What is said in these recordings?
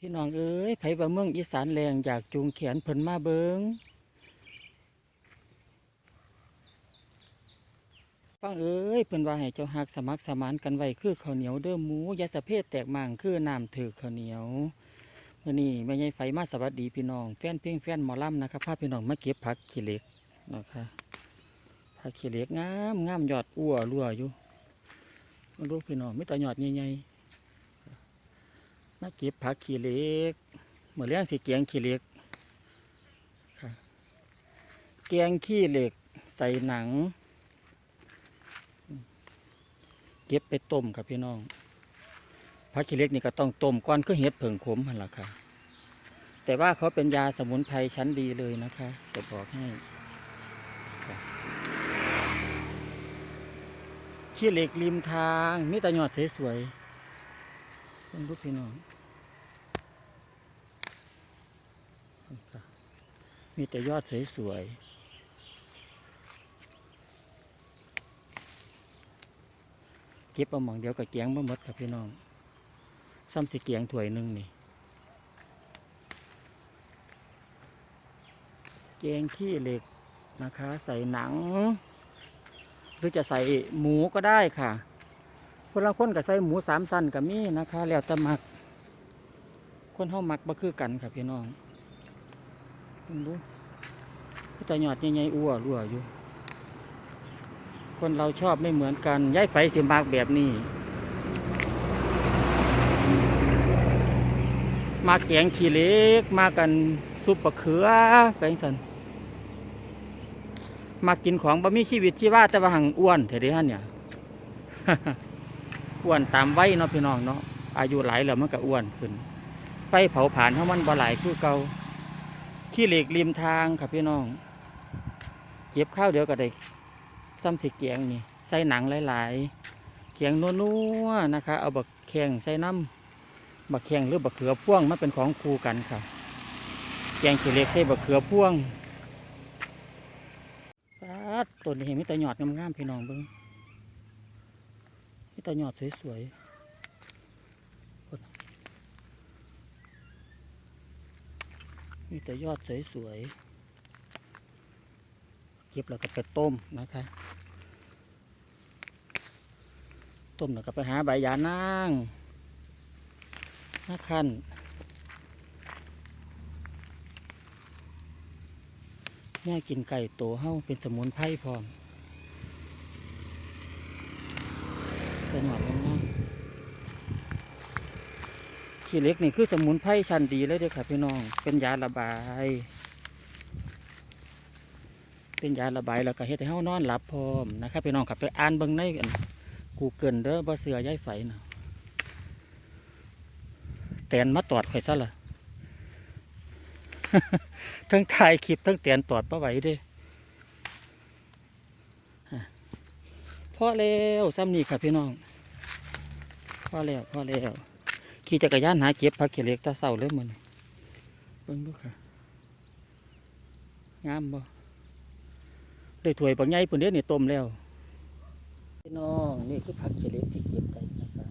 พี่น้องเอ้ยไผว่าเมืองอีสานแรงอยากจูงแขนเพิ่นมาเบิงฟังเอ้ยเพิ่นว่าให้เจ้าหักสมัครสมานกันไว้คือข้าวเหนียวเด้อหมูยาสะเพศแตกมั่งคือน้ำถือข้าวเหนียวมื้อนี้แม่ใหญ่ไฟมาสวัสดีพี่น้องแฟนเพลงแฟนหมอลำนะครับพาพี่น้องมาเก็บผักขี้เหล็กนะคะผักขี้เหล็กงามงามยอดอ้วรั่วอยู่มาดูพี่น้องไมีแต่ยอดใหญ่ๆ มาเก็บผักขี้เล็กเหมือนเลี้ยงสีเกียงขี้เล็กค่ะแกงขี้เหล็กใส่หนัง เก็บไปต้มครับพี่น้องผักขี้เล็กนี่ก็ต้องต้มก่อนคือเห็ดเผงขมหันละค่ะแต่ว่าเขาเป็นยาสมุนไพรชั้นดีเลยนะคะจะบอกให้ขี้เหล็กริมทางมีแต่ยอดสวยๆ เป็นรูปพี่น้องมีแต่ยอดสวยๆเก็บเอาหมองเดียวกับเกียงบ่หมดครับพี่น้อง ซ้ำสิเกียงถ้วยหนึ่งนี่เกียงขี้เหล็กนะคะ ใส่หนัง หรือจะใส่หมูก็ได้ค่ะ คนละคนก็ใส่หมูสามสั้นกับมีนะคะ แล้วแต่มัก คนเฮามักบ่คือกันค่ะพี่น้องดูก็แต่หยอดใหญ่ๆอ้วรั่วอยู่ คนเราชอบไม่เหมือนกันย้ายไฟสิมากแบบนี้มาแกงขี้เล็กมากันซุปปลาเขือแปงสันมากินของบะมีชีวิตชีว่าแต่ว่าหังอ้วนเถิดเดฮะเนี่ย อ้วนตามวัยเนาะพี่น้องเนาะอายุหลายแล้วมันก็อ้วนขึ้น ไฟเผาผ่านเท่ามันบ่หลายคือเก่าขี้เหล็กริมทางครับพี่น้อง เก็บข้าวเดี๋ยวก็ได้ซ้ำสิเกียงนี่ใส่หนังหลายๆเกียงนัวๆนะคะ เอาบักแข้งใส่น้ำบักแข้งหรือบักเขือพ่วงมาเป็นของคู่กันค่ะแกงขี้เหล็กใส่บักเขือพ่วงปัดต้นนี้เห็นมิตรหยอดงามๆพี่น้องเบิ้ง มิตรหยอดสวยๆมีแต่ยอดสวยๆเก็บแล้วก็ไปต้มนะคะ ต้มแล้วก็ไปหาใบยานางนาคันแม่กินไก่โตเฮ้าเป็นสมุนไพรพร้อม เป็นหวัดแล้วนะขี้เล็กนี่คือสมุนไพรชั้นดีเลยเด้อค่ะพี่น้อง เป็นยาระบาย เป็นยาระบายแล้วก็เฮ็ดให้เฮานอนหลับพร้อมนะครับพี่น้องครับไปอ่านเบิ่งในกูเกิลเด้อบ่เสือย้ายไฟนะแตนมาตอดข่อยซะล่ะทั้งถ่ายคลิปทั้งแตนตอดบ่ไหวเด้อพอแล้วซ้ำนี่ครับพี่น้อง อแล้วพอแล้วขี่จักรยานหาเก็บผักเขียเล็กตาเศร้าเลยมันเบิ่งดูค่ะงามบ่ได้ถวยปังใหญ่ปุ่นเดียวนี่ต้มแล้วพี่น้องนี่คือผักเขียเล็กที่เก็บได้นะคะ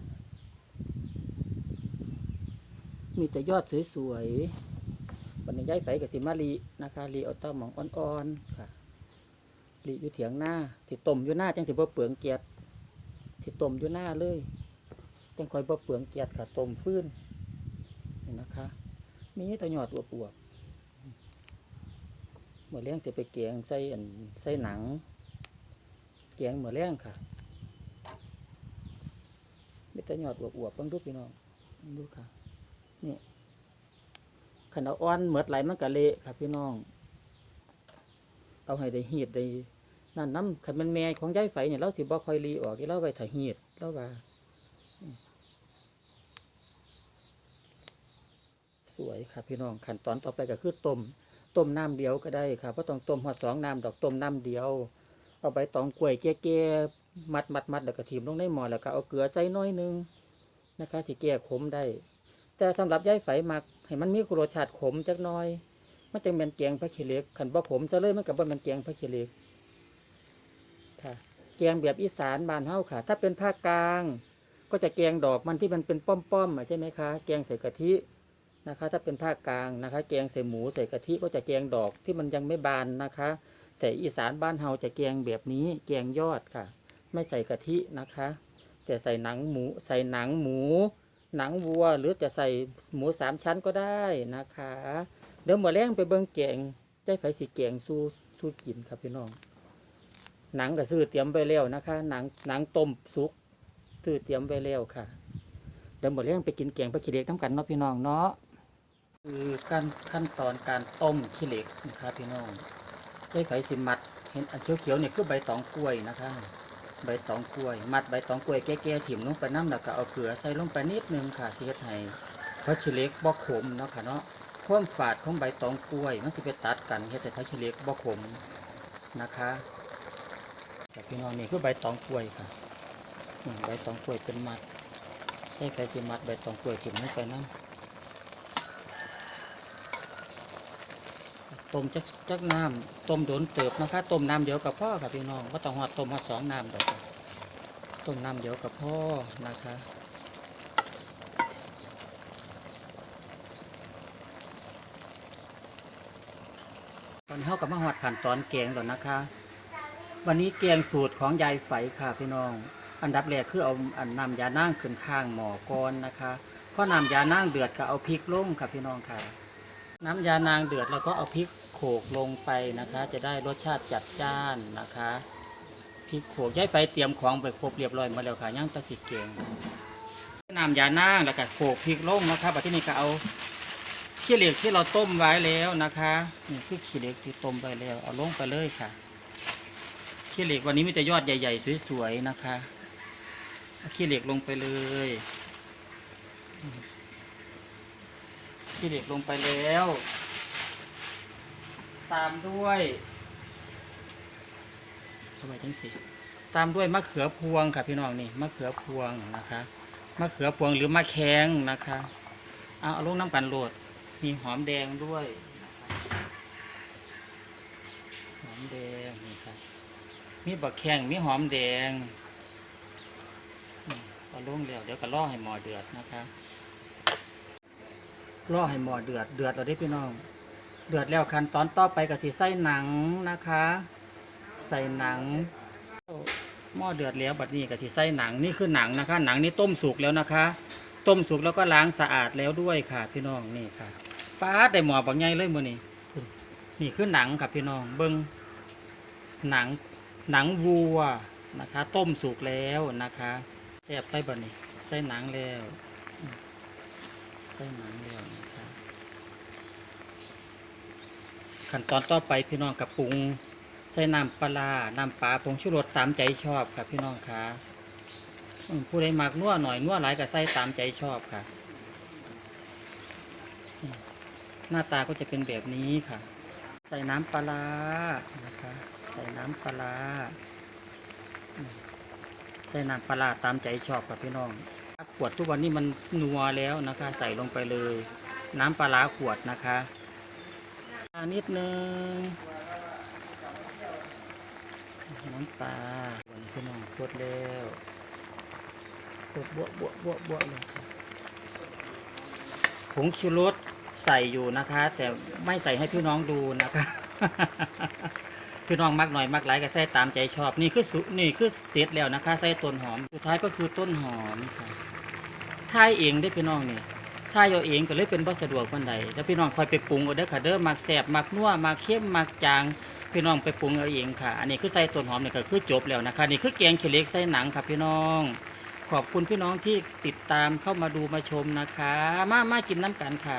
มีแต่ยอดสวยๆวันนี้ย้ายไฟกับสิมาลีนะคะลีเอาเต้ามองอ่อนๆค่ะลีอยู่เถียงหน้าสิต้มอยู่หน้าจังสิบ่เปลืองเกียดสิต้มอยู่หน้าเลย จังคอยบ่เปลืองเกียดค่ะต้มฟื้นนี่นะคะ มีแต่หยอดอวบๆเหมือนเลี้ยงเสียไปเกียงใส่อันใส่หนัง เกียงเหมือนเลี้ยงค่ะมีแต่หยอดอวบๆเบิ่งดูพี่น้องดูค่ะนี่ขันเอาอ่อนเหมือดไหลมันกะเละค่ะพี่น้อง เอาให้ได้หีดได้นั่นน้ำขันมันแม่ของย้ายไฟเนี่ยเราสิบ่คอยรีออกที่เราไปถ่ายหีดเราว่า สวยครับพี่น้องขั้นตอนต่อไปก็คือต้มต้มน้ำเดียวก็ได้ครับเพราะต้องต้มหอดสองน้ำดอกต้มน้ำเดียว เอาใบตองกล้วยแก่ๆมัดมัดมัดแล้วก็ถีบลงในหม้อแล้วก็เอาเกลือใส่น้อยนึงนะคะสิแก้ขมได้ แต่สำหรับย้ายไฟมักให้มันมีรสชาติขมจักหน้อย มันจะเป็นแกงพระเขเล็กขันบ่ขมซะเลยมันกับว่ามันแกงพระเขเล็กค่ะแกงแบบอีสานบานเฮาค่ะ ถ้าเป็นภาคกลาง ก็จะแกงดอกมันที่มันเป็นป้อมๆอะใช่ไหมคะ แกงใส่กะทิ นะคะ ถ้าเป็นภาคกลางนะคะ แกงใส่หมูใส่กะทิก็จะแกงดอกที่มันยังไม่บานนะคะ แต่อีสานบ้านเฮาจะแกงแบบนี้แกงยอดค่ะ ไม่ใส่กะทินะคะ แต่ใส่หนังหมูใส่หนังหมู หนังวัวหรือจะใส่หมูสามชั้นก็ได้นะคะ เดี๋ยวหมอแรงไปเบิ่งแกงใจไฟสีแกงสู้สู้กินครับพี่น้อง หนังก็ซื้อเตรียมไว้แล้วนะคะ หนังหนังต้มสุกซื้อเตรียมไว้แล้วค่ะเดี๋ยวหมดเรื่องไปกินแกงไปขี้เล็กน้ำกันเนาะพี่น้องเนาะ คือขั้นขั้นตอนการต้มขี้เหล็กนะครับพี่น้องได้ไฟสิมัด เห็นอันเขียวๆเนี่ยคือใบตองกล้วยนะคะใบตองกล้วย มัดใบตองกล้วยแก่ๆถิ่มลงไปน้ำแล้วก็เอาเกลือใส่ลงไปนิดนึงค่ะเสียไทยเพราะขี้เหล็กบ่ขมเนาะค่ะเนาะความฝาดของใบตองกล้วย มันสิไปตัดกันเฮ็ดให้ผักขี้เหล็กบ่ขมนะคะแต่พี่น้องนี่คือใบตองกล้วยค่ะนี่ใบตองกล้วยเป็นมัดให้ไฟสิมัดใบตองกล้วยถิ่มลงไปน้ำ ต้มจักจักน้ำต้มโดนเติบนะคะต้มน้ำเดียวกับพ่อค่ะพี่น้องก็ต้องหอดต้มหอดสองน้ำเดียวกันต้มน้ำเดียวกับพ่อนะคะตอนนี้ากับมาหอดขั้นตอนแกงแล้วนะคะ วันนี้แกงสูตรของยายไฝค่ะพี่น้อง อันดับแรกคือเอาอันน้ำยานั่งขึ้นข้างหมอก่อนนะคะพอน้ำยานั่งเดือดก็เอาพริกลงค่ะพี่น้องค่ะ น้ำยานางเดือดแล้วก็เอาพริกโขกลงไปนะคะ จะได้รสชาติจัดจ้านนะคะพริกโขกย้ายไฟเตรียมของไปครบเรียบร้อยมาแล้วค่ะย่างตะสิเกงน้ำยานางแล้วก็โขกพริกลงนะคะบัดที่นี่ก็เอาขี้เหล็กที่เราต้มไว้แล้วนะคะนี่คือขี้เหล็กที่ต้มไปแล้ว เอาลงไปเลยค่ะขี้เหล็กวันนี้มีแต่ยอดใหญ่ ๆ สวยๆนะคะเอาขี้เหล็กลงไปเลย ขี้เหล็กลงไปแล้ว ตามด้วยทำไมจังสิตามด้วยมะเขือพวงค่ะพี่น้องนี่มะเขือพวงนะคะมะเขือพวงหรือมะแข้งนะคะเอาเอาลงน้ำกันโหลดมีหอมแดงด้วยนะคะหอมแดงนี่ครับมีบักแข้งมีหอมแดงเอาลงแล้วเดี๋ยวก็ล่อให้หมอเดือดนะคะ ล่อให้หมอเดือดเดือดเราได้พี่น้อง เดือดแล้วขั้นตอนต่อไปก็สิใส่หนังนะคะ ใส่หนังหม้อเดือดแล้วบัดนี้ก็สิใส่หนังนี่คือหนังนะคะ หนังนี่ต้มสุกแล้วนะคะ ต้มสุกแล้วก็ล้างสะอาดแล้วด้วยค่ะ พี่น้องนี่ค่ะป้าได้หมอบางใหญ่เลยมือนี่นี่คือหนังค่ะพี่น้องเบิ้งหนังหนังวัวนะคะ ต้มสุกแล้วนะคะแซ่บไปบ่นี่ใส่หนังแล้ว ใส่หนังแล้วนะครับขั้นตอนต่อไปพี่น้องกับปรุงใส่น้ำปลา น้ำปลาผงชูรสตามใจชอบครับพี่น้องค่ะผู้ใดมักนัวหน่อยนัวหลายก็ใส่ตามใจชอบค่ะ หน้าตาก็จะเป็นแบบนี้ค่ะ ใส่น้ำปลานะคะใส่น้ำปลา ใส่น้ำปลาร้าตามใจชอบครับพี่น้อง ขวดทุกวันนี้มันนัวแล้วนะคะ ใส่ลงไปเลย น้ำปลาร้าขวดนะคะนิดนึงน้ำปลาวันพี่น้องขวดแล้วขวดบวบวบวบวเลยค่ะผงชูรสใส่อยู่นะคะ แต่ไม่ใส่ให้พี่น้องดูนะคะพี่น้องมักหน่อยมักหลายก็ใส่ตามใจชอบ นี่คือสุนี่คือเสร็จแล้วนะคะ ใส่ต้นหอม สุดท้ายก็คือต้นหอมค่ะ ท่ายเองได้พี่น้องนี่ท่ายเอาเองก็เลยเป็นบ่สะดวกปานใดแล้วพี่น้องคอยไปปรุงเอาเด้อค่ะเด้อมักแสบมักนัวมักเข้มมักจางพี่น้องไปปรุงเอาเองค่ะ อันนี้คือใส่ต้นหอมนี่ก็คือจบแล้วนะคะนี่คือแกงเขียเล็กใส่หนังค่ะพี่น้อง ขอบคุณพี่น้องที่ติดตามเข้ามาดูมาชมนะคะ มามากินน้ำกันค่ะ